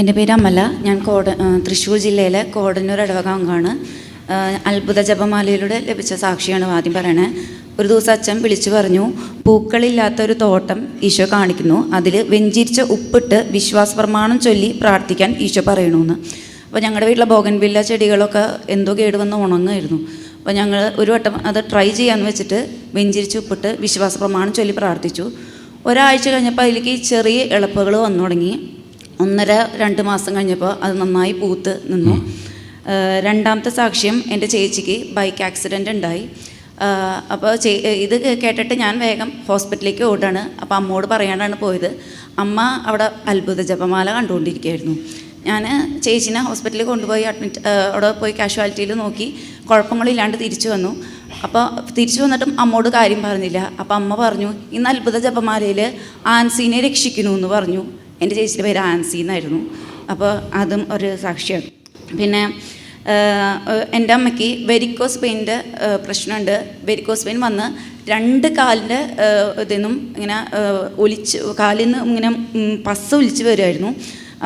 എന്റെ പേര് അമല. ഞാൻ കോട തൃശ്ശൂർ ജില്ലയിലെ കോടന്നൂർ ഇടവക അംഗമാണ്. ആ, അത്ഭുത ജപമാലയിലൂടെ ലഭിച്ച സാക്ഷിയാണ് ആദ്യം പറയണേ. ഒരു ദിവസം അച്ഛൻ വിളിച്ചു പറഞ്ഞു പൂക്കളില്ലാത്ത ഒരു തോട്ടം ഈശോ കാണിക്കുന്നു. അതിൽ വെഞ്ചിരിച്ച ഉപ്പിട്ട് വിശ്വാസ പ്രമാണം ചൊല്ലി പ്രാർത്ഥിക്കാൻ ഈശോ പറയണമെന്ന് അപ്പോൾ ഞങ്ങളുടെ വീട്ടിലെ ബോഗൻവില്ല ചെടികളൊക്കെ എന്തോ കേടുവന്ന് ഉണങ്ങായിരുന്നു. അപ്പോൾ ഞങ്ങൾ ഒരു വട്ടം അത് ട്രൈ ചെയ്യാമെന്ന് വെച്ചിട്ട് വെഞ്ചിരിച്ച് ഉപ്പിട്ട് വിശ്വാസ പ്രമാണം ചൊല്ലി പ്രാർത്ഥിച്ചു. ഒരാഴ്ച കഴിഞ്ഞപ്പോൾ അതിലേക്ക് ചെറിയ ഇളപ്പുകൾ വന്നു തുടങ്ങി. ഒന്നര രണ്ട് മാസം കഴിഞ്ഞപ്പോൾ അത് നന്നായി പൂത്ത് നിന്നു. രണ്ടാമത്തെ സാക്ഷ്യം എന്റെ ചേച്ചിക്ക് ബൈക്ക് ആക്സിഡന്റ് ഉണ്ടായി. അപ്പോൾ ചേ ഇത് കേട്ടിട്ട് ഞാൻ വേഗം ഹോസ്പിറ്റലിലേക്ക് ഓടാണ് അപ്പോൾ അമ്മോട് പറയാണ്ടാണ് പോയത്. അമ്മ അവിടെ അത്ഭുത ജപമാല കണ്ടുകൊണ്ടിരിക്കുകയായിരുന്നു. ഞാൻ ചേച്ചിനെ ഹോസ്പിറ്റലിൽ കൊണ്ടുപോയി അഡ്മിറ്റ് അവിടെ പോയി കാഷ്വാലിറ്റിയിൽ നോക്കി. കുഴപ്പങ്ങളില്ലാണ്ട് തിരിച്ചു വന്നു. അപ്പോൾ തിരിച്ചു വന്നിട്ടും അമ്മോട് കാര്യം പറഞ്ഞില്ല. അപ്പോൾ അമ്മ പറഞ്ഞു ഇന്ന് അത്ഭുത ജപമാലയിൽ ആൻസീനെ രക്ഷിക്കുന്നു എന്ന് പറഞ്ഞു. എന്റെ ചേച്ചിയുടെ പേര് ആൻസി എന്നായിരുന്നു. അപ്പോൾ അതും ഒരു സാക്ഷിയാണ് പിന്നെ എന്റെ അമ്മയ്ക്ക് വെരിക്കോസ് പെയിന്റെ പ്രശ്നമുണ്ട്. വെരിക്കോസ് പെയിൻ വന്ന് രണ്ട് കാലിന്റെ ഇതിന്നും ഇങ്ങനെ ഒലിച്ച് കാലിൽ നിന്ന് ഇങ്ങനെ പസ് ഒലിച്ച് വരുമായിരുന്നു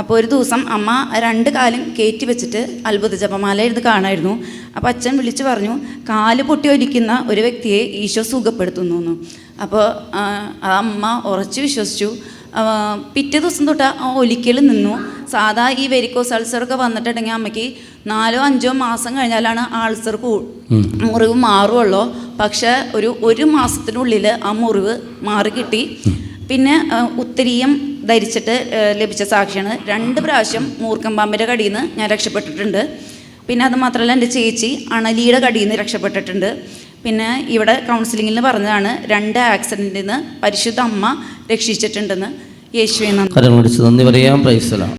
അപ്പോൾ ഒരു ദിവസം അമ്മ രണ്ട് കാലും കയറ്റി വെച്ചിട്ട് അത്ഭുത ജപമാല എഴുതി കാണായിരുന്നു. അപ്പോൾ അച്ഛൻ വിളിച്ചു പറഞ്ഞു കാൽ പൊട്ടി ഒലിക്കുന്ന ഒരു വ്യക്തിയെ ഈശോ സുഖപ്പെടുത്തുന്നു അപ്പോൾ ആ അമ്മ ഉറച്ചു വിശ്വസിച്ചു. പിറ്റേ ദിവസം തൊട്ട് ആ ഒലിക്കൽ നിന്നു. സാധാ ഈ വെരിക്കോസ് അൾസറൊക്കെ വന്നിട്ടുണ്ടെങ്കിൽ അമ്മയ്ക്ക് നാലോ അഞ്ചോ മാസം കഴിഞ്ഞാലാണ് ആ അൾസർ കൂ മുറിവ് മാറുള്ളൂ. പക്ഷെ ഒരു ഒരു മാസത്തിനുള്ളിൽ ആ മുറിവ് മാറി കിട്ടി. പിന്നെ ഉത്തരീയം ധരിച്ചിട്ട് ലഭിച്ച സാക്ഷിയാണ്. രണ്ട് പ്രാവശ്യം മൂർക്കം പാമ്പിന്റെ കടിയിൽ നിന്ന് ഞാൻ രക്ഷപ്പെട്ടിട്ടുണ്ട്. പിന്നെ അത് മാത്രമല്ല എന്റെ ചേച്ചി അണലിയുടെ കടിയിൽ നിന്ന് രക്ഷപ്പെട്ടിട്ടുണ്ട്. പിന്നെ ഇവിടെ കൗൺസിലിങ്ങിൽ പറഞ്ഞതാണ് രണ്ട് ആക്സിഡന്റിൽ നിന്ന് പരിശുദ്ധ അമ്മ രക്ഷിച്ചിട്ടുണ്ടെന്ന്. യേശുവിനെ നന്ദി. പറയാം.